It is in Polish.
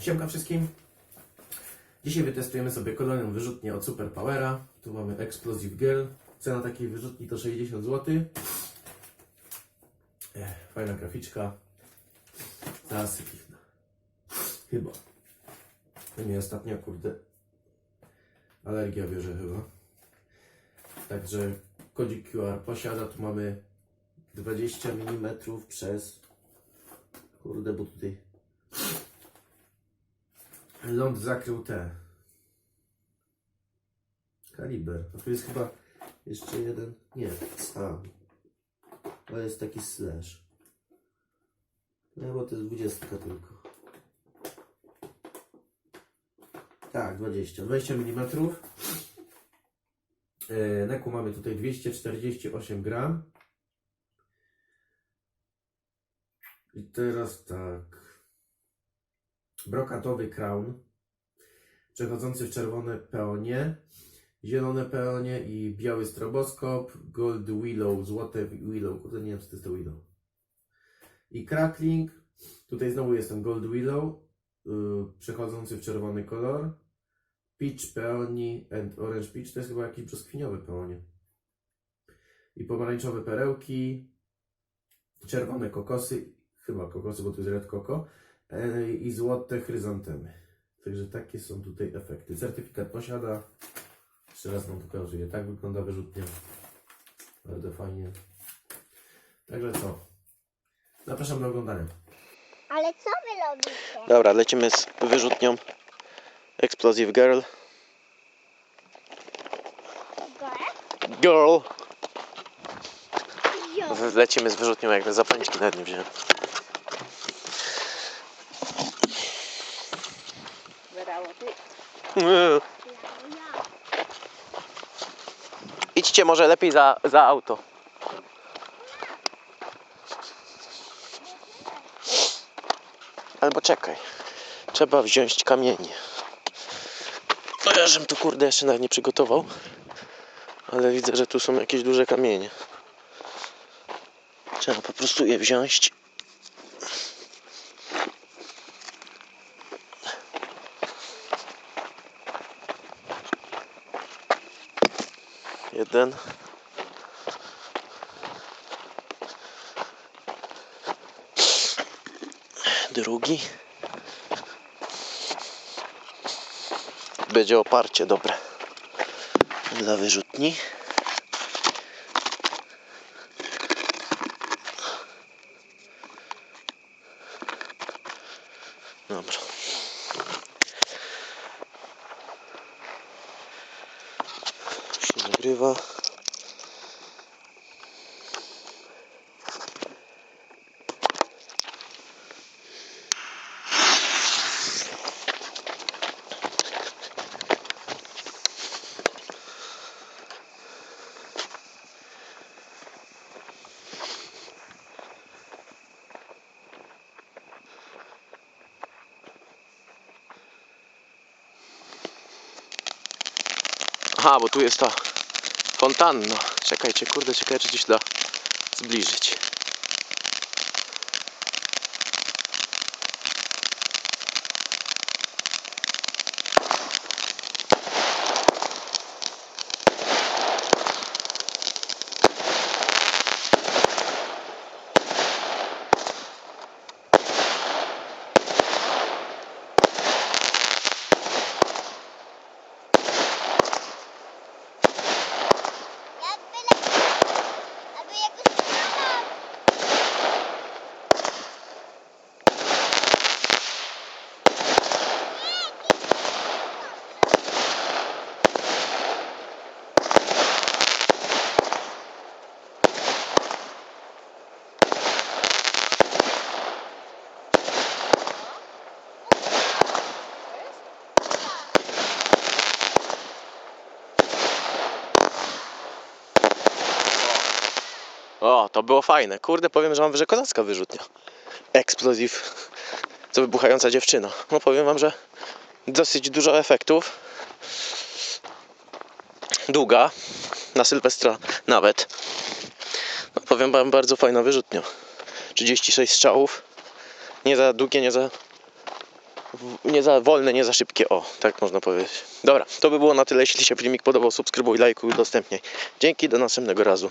Siemka wszystkim. Dzisiaj wytestujemy sobie kolejną wyrzutnię od Superpowera. Tu mamy Explosive Girl. Cena takiej wyrzutni to 60 zł. Ech, Fajna graficzka. Zaraz kliknę. Chyba. To nie ostatnia, kurde. Alergia bierze chyba. Także kodzik QR posiada. Tu mamy 20 mm przez. Kurde, bo tutaj ląd zakrył te. Kaliber. A tu jest chyba jeszcze jeden. Nie, a. To jest taki slash. No bo to jest 20 tylko. Tak, 20. 20 mm. Neku mamy tutaj 248 gram. I teraz tak. Brokatowy crown. Przechodzący w czerwone peonie. Zielone peonie i biały stroboskop. Gold willow, złote willow. Kurde, nie wiem, co to jest to willow. I crackling. Tutaj znowu jest ten gold willow. Yy, przechodzący w czerwony kolor. Peach peoni and orange peach. To jest chyba jakiś brzoskwiniowy peonie. I pomarańczowe perełki. Czerwone kokosy. Chyba kokosy, bo to jest red coco. I złote chryzantemy. Także takie są tutaj efekty. Certyfikat posiada. Jeszcze raz Wam pokazuję. Tak wygląda wyrzutnia. Bardzo fajnie. Także co? Zapraszam do oglądania. Ale co wy robicie? Dobra, lecimy z wyrzutnią Explosive Girl. Girl! Lecimy z wyrzutnią, jak zapalniczki nawet nie wziąłem. Idźcie może lepiej za, za auto. Albo czekaj. Trzeba wziąć kamienie. No ja żem tu kurde jeszcze nawet nie przygotował. Ale widzę, że tu są jakieś duże kamienie. Trzeba po prostu je wziąć. Jeden. Drugi. Będzie oparcie dobre dla wyrzutni. Dobra. Tu się nagrywa. Aha, bo tu jest ta fontanna. Czekajcie, kurde, ciekawe czy gdzieś da zbliżyć. O, to było fajne. Kurde, powiem, że mam że kozacka wyrzutnia. Explosive. Co wybuchająca dziewczyna. No powiem wam, że dosyć dużo efektów. Długa. Na Sylwestra nawet. No powiem wam, bardzo fajna wyrzutnia. 36 strzałów. Nie za długie, nie za nie za wolne, nie za szybkie. O, tak można powiedzieć. Dobra, to by było na tyle. Jeśli się filmik podobał, subskrybuj, lajkuj, udostępniaj. Dzięki, do następnego razu.